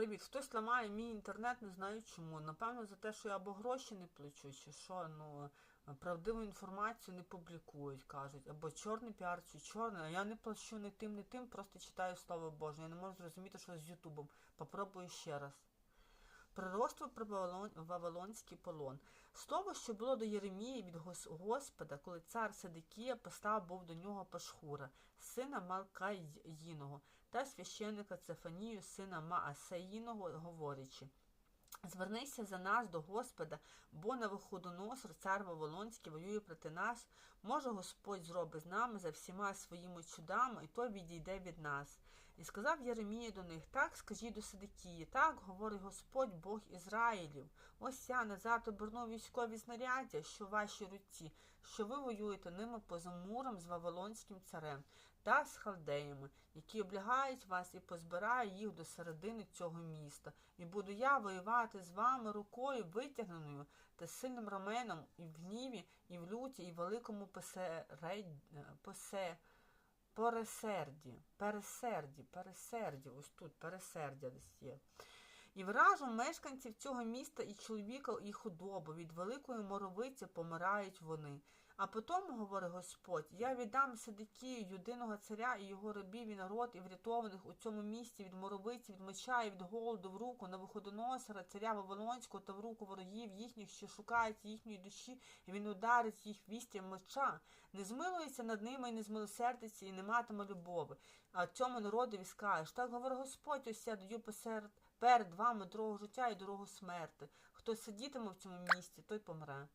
привіт. Хтось ламає мій інтернет, не знаю чому. Напевно, за те, що я або гроші не плачу, чи що, ну правдиву інформацію не публікують, кажуть. Або чорний піар, чи чорний. А я не плачу не тим, не тим, просто читаю Слово Боже. Я не можу зрозуміти, що з Ютубом. Попробую ще раз. Пророцтво про Вавилон, Вавилонський полон. Слово, що було до Єремії від Господа, коли цар Седекія постав був до нього Пашхура, сина Малкаїного, та священника Цефанію, сина Маасеїного, говорячи. Звернися за нас до Господа, бо на Навуходоносор, цар Вавилонський, воює проти нас. Може, Господь зробить з нами за всіма своїми чудами, і той відійде від нас. І сказав Єремія до них: Так скажіть до Сидикії, так говорить Господь Бог Ізраїлів. Ось я назад оберну військові знаряддя, що в вашій руці, що ви воюєте ними поза муром з Вавилонським царем та з халдеями, які облягають вас і позбираю їх до середини цього міста. І буду я воювати з вами рукою витягненою та сильним раменом і в гніві, і в люті, і в великому посеред... посе... пересерді, пересерді, пересерді, ось тут пересердя десь є. І вражу мешканців цього міста і чоловіка, і худобу, від великої моровиці помирають вони. А потім, говорить Господь, я віддам Сидикію, юдиного царя і його рабів і народ, і врятованих у цьому місті від моровиці, від меча і від голоду в руку на виходоносора, царя Вавилонського та в руку ворогів їхніх, що шукають їхньої душі, і він ударить їх вістям меча, не змилується над ними і не змилосердиться, і не матиме любови. А цьому народові скажеш, так говорить Господь, ось я даю посеред перед вами дорогу життя і дорогу смерти. Хто сидітиме в цьому місці, той помре.